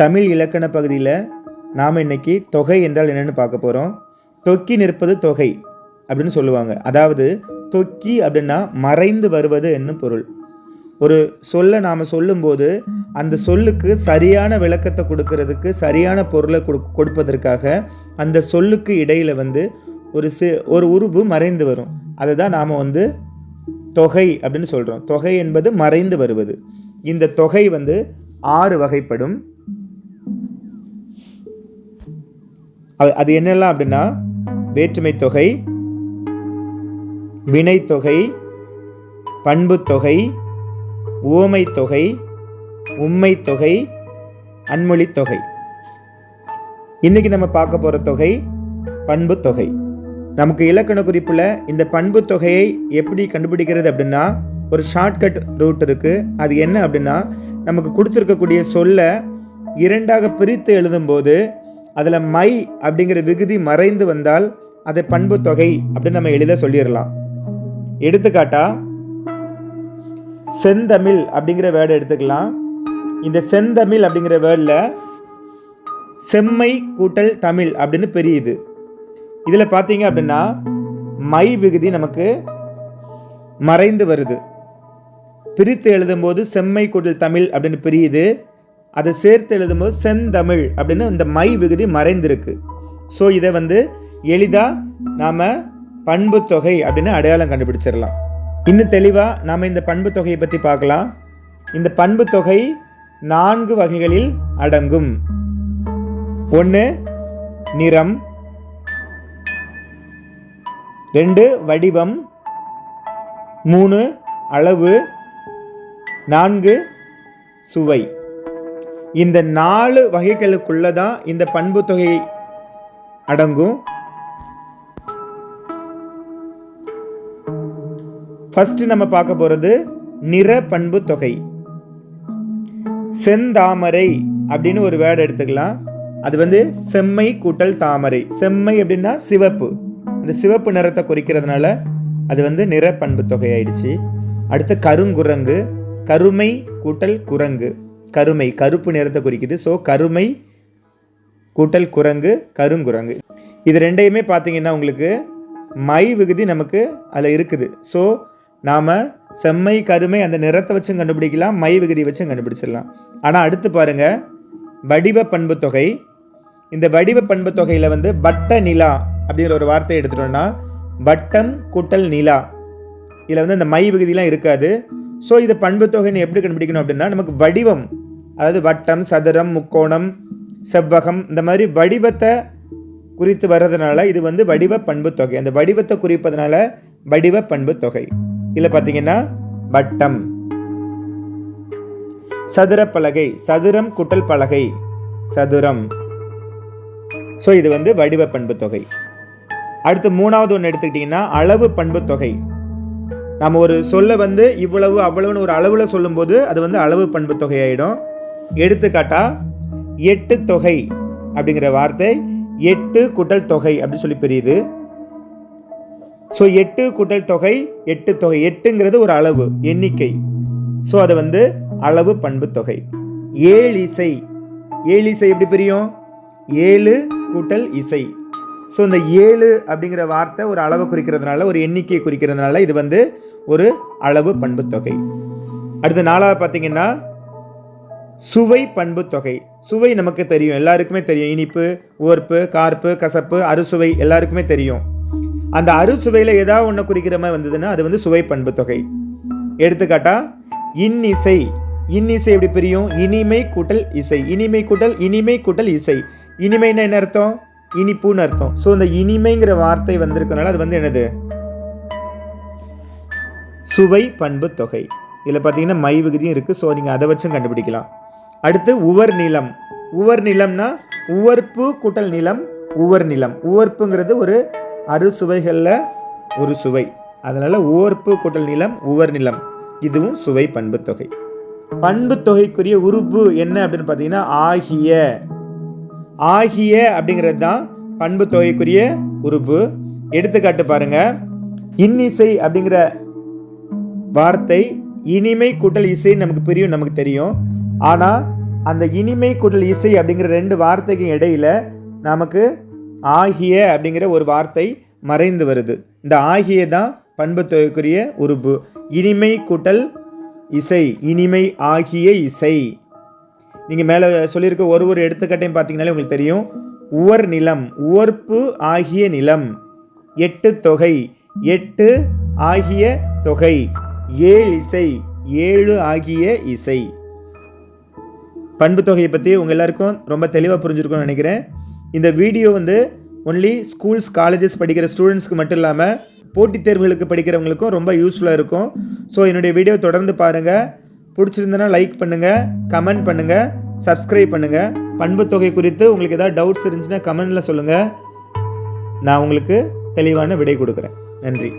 தமிழ் இலக்கண பகுதியில் நாம் இன்னைக்கு தொகை என்றால் என்னென்னு பார்க்க போகிறோம் தொக்கி நிற்பது தொகை அப்படின்னு சொல்லுவாங்க. அதாவது தொக்கி அப்படின்னா மறைந்து வருவது என்னும் பொருள். ஒரு சொல்லை நாம் சொல்லும்போது அந்த சொல்லுக்கு சரியான விளக்கத்தை கொடுக்கறதுக்கு சரியான பொருளை கொடு கொடுப்பதற்காக அந்த சொல்லுக்கு இடையில் வந்து ஒரு சி ஒரு உருவு மறைந்து வரும். அதை தான் நாம் வந்து தொகை அப்படின்னு சொல்கிறோம் தொகை என்பது மறைந்து வருவது. இந்த தொகை வந்து ஆறு வகைப்படும். அது அது என்னெல்லாம் அப்படின்னா? வேற்றுமை தொகை வினைத்தொகை பண்புத்தொகை உவமை தொகை அன்மொழித்தொகை தொகை தொகை நம்ம பார்க்க போகிற தொகை பண்புத்தொகை நமக்கு இலக்கண குறிப்பில் இந்த பண்புத்தொகையை எப்படி கண்டுபிடிக்கிறது அப்படின்னா ஒரு ஷார்ட்கட் ரூட் இருக்குது அது என்ன அப்படின்னா நமக்கு கொடுத்துருக்கக்கூடிய சொல்லை இரண்டாக பிரித்து எழுதும்போது அதில் மை அப்படிங்கிற விகுதி மறைந்து வந்தால் அதை பண்பு தொகை அப்படின்னு நம்ம எளிதாக சொல்லிடலாம். எடுத்துக்காட்டா செந்தமிழ் அப்படிங்கிற வேர்டை எடுத்துக்கலாம். இந்த செந்தமிழ் அப்படிங்கிற வேர்டில் செம்மை கூட்டல் தமிழ் அப்படின்னு பெரியுது. இதில் பார்த்தீங்க அப்படின்னா மை விகுதி நமக்கு மறைந்து வருது. பிரித்து எழுதும்போது செம்மை கூட்டல் தமிழ் அப்படின்னு பிரியுது. அதை சேர்த்து எழுதும்போது செந்தமிழ் அப்படின்னு இந்த மை விகுதி மறைந்திருக்கு. ஸோ இதை வந்து எளிதாக நாம் பண்பு தொகை அப்படின்னு அடையாளம் கண்டுபிடிச்சிடலாம். இன்னும் தெளிவாக நாம் இந்த பண்பு தொகையை பற்றி பார்க்கலாம். இந்த பண்பு தொகை நான்கு வகைகளில் அடங்கும். ஒன்று நிறம். ரெண்டு வடிவம். மூணு அளவு. நான்கு சுவை. இந்த நாலு வகைகளுக்குள்ள தான் இந்த பண்பு தொகை அடங்கும். ஃபர்ஸ்ட் நம்ம பார்க்க போகிறது நிற பண்பு தொகை. செந்தாமரை அப்படின்னு ஒரு வேர்டு எடுத்துக்கலாம். அது வந்து செம்மை கூட்டல் தாமரை. செம்மை அப்படின்னா சிவப்பு. அந்த சிவப்பு நிறத்தை குறிக்கிறதுனால அது வந்து நிற பண்பு தொகை ஆயிடுச்சு. அடுத்து கருங்குரங்கு. கருமை கூட்டல் குரங்கு. கருமை கருப்பு நிறத்தை குறிக்குது. ஸோ கருமை கூட்டல் குரங்கு கருங்குரங்கு. இது ரெண்டையுமே பார்த்தீங்கன்னா உங்களுக்கு மை விகுதி நமக்கு அதில் இருக்குது. ஸோ நாம் செம்மை கருமை அந்த நிறத்தை வச்சும் கண்டுபிடிக்கலாம் மை விகுதி வச்சும் கண்டுபிடிச்சிடலாம். ஆனால் அடுத்து பாருங்கள் வடிவ பண்பு தொகை. இந்த வடிவ பண்பு தொகையில் வந்து வட்ட நிலா அப்படிங்கிற ஒரு வார்த்தையை எடுத்துட்டோம்னா வட்டம் கூட்டல் நிலா. இதில் வந்து அந்த மை விகுதிலாம் இருக்காது. ஸோ இது பண்புத்தொகைன்னு எப்படி கண்டுபிடிக்கணும் அப்படின்னா நமக்கு வடிவம் அதாவது வட்டம் சதுரம் முக்கோணம் செவ்வகம் இந்த மாதிரி வடிவத்தை குறித்து வர்றதுனால இது வந்து வடிவ பண்புத்தொகை. அந்த வடிவத்தை குறிப்பதனால வடிவ பண்புத்தொகை. தொகை இதில் பார்த்தீங்கன்னா வட்டம். சதுர பலகை சதுரம் குட்டல் பலகை சதுரம். ஸோ இது வந்து வடிவ பண்புத்தொகை. அடுத்து மூணாவது ஒன்று எடுத்துக்கிட்டிங்கன்னா அளவு பண்புத்தொகை. தொகை நம்ம ஒரு சொல்ல வந்து இவ்வளவு அவ்வளவுன்னு ஒரு அளவில் சொல்லும்போது அது வந்து அளவு பண்பு தொகை ஆகிடும் எடுத்துக்காட்டா எட்டு தொகை அப்படிங்கிற வார்த்தை எட்டு குட்டல் தொகை அப்படின்னு சொல்லி பிரியுது. ஸோ எட்டு குட்டல் தொகை எட்டு தொகை எட்டுங்கிறது ஒரு அளவு எண்ணிக்கை. ஸோ அது வந்து அளவு பண்பு தொகை. ஏழு இசை. ஏழு இசை எப்படி பிரியும்? ஏழு கூட்டல் இசை. ஸோ இந்த ஏழு அப்படிங்கிற வார்த்தை ஒரு அளவை குறிக்கிறதுனால ஒரு எண்ணிக்கையை குறிக்கிறதுனால இது வந்து ஒரு அளவு பண்பு தொகை அடுத்து நாலாவது பார்த்தீங்கன்னா சுவை பண்பு தொகை சுவை நமக்கு தெரியும். எல்லாருக்குமே தெரியும். இனிப்பு ஓர்ப்பு கார்ப்பு கசப்பு அறுசுவை எல்லாருக்குமே தெரியும். அந்த அறுசுவையில் ஏதாவது ஒன்று குறிக்கிற மாதிரி வந்ததுன்னா அது வந்து சுவை பண்பு தொகை எடுத்துக்காட்டா இன்னிசை. இன்னிசை எப்படி பிரியும்? இனிமை கூட்டல் இசை. இனிமை கூட்டல் இனிமை கூட்டல் இசை. இனிமைன்னா என்ன அர்த்தம்? இனிப்புன்னு அர்த்தம். ஸோ இந்த இனிமைங்கிற வார்த்தை வந்திருக்கனால அது வந்து என்னது? சுவை பண்பு தொகை. இதில் பார்த்தீங்கன்னா மை விகுதியும் இருக்குது ஸோ நீங்கள் அதை வச்சும் கண்டுபிடிக்கலாம். அடுத்து உவர் நிலம். உவர் நிலம்னா உவர்ப்பு கூட்டல் நிலம் உவர் நிலம். உவர்ப்புங்கிறது ஒரு அறுசுவைகளில் ஒரு சுவை. அதனால் உவர்ப்பு கூட்டல் நிலம் உவர் நிலம். இதுவும் சுவை பண்பு தொகை. பண்பு தொகைக்குரிய உறுப்பு என்ன அப்படின்னு பார்த்தீங்கன்னா ஆகிய. ஆகிய அப்படிங்கிறது தான் பண்பு தொகைக்குரிய உறுப்பு. எடுத்துக்காட்டு பாருங்க. இன்னிசை அப்படிங்கிற வார்த்தை இனிமை கூட்டல் இசை நமக்கு பிரியும் நமக்கு தெரியும். ஆனால் அந்த இனிமை கூட்டல் இசை அப்படிங்கிற ரெண்டு வார்த்தைக்கு இடையில நமக்கு ஆகிய அப்படிங்கிற ஒரு வார்த்தை மறைந்து வருது. இந்த ஆகிய தான் பண்புத்தொகைக்குரிய உறுப்பு. இனிமை கூட்டல் இசை இனிமை ஆகிய இசை. நீங்கள் மேலே சொல்லியிருக்க ஒரு ஒரு எடுத்துக்காட்டையும் பார்த்தீங்கனாலே உங்களுக்கு தெரியும். உவர் நிலம் உவர்ப்பு ஆகிய நிலம். எட்டு தொகை எட்டு ஆகிய தொகை. ஏழு இசை ஏழு ஆகிய இசை. பண்பு தொகையை பற்றி உங்கள் எல்லாருக்கும் ரொம்ப தெளிவாக புரிஞ்சிருக்கும்னு நினைக்கிறேன். இந்த வீடியோ வந்து ஒன்லி ஸ்கூல்ஸ் காலேஜஸ் படிக்கிற ஸ்டூடெண்ட்ஸ்க்கு மட்டும் இல்லாமல் போட்டித் தேர்வுகளுக்கு படிக்கிறவங்களுக்கும் ரொம்ப யூஸ்ஃபுல்லாக இருக்கும். ஸோ என்னுடைய வீடியோ தொடர்ந்து பாருங்கள் பிடிச்சிருந்தனா லைக் பண்ணுங்கள் கமெண்ட் பண்ணுங்கள் சப்ஸ்கிரைப் பண்ணுங்கள் பண்பு தொகை குறித்து உங்களுக்கு ஏதாவது டவுட்ஸ் இருந்துச்சுன்னா கமெண்டில் சொல்லுங்கள் நான் உங்களுக்கு தெளிவான விடை கொடுக்குறேன். நன்றி.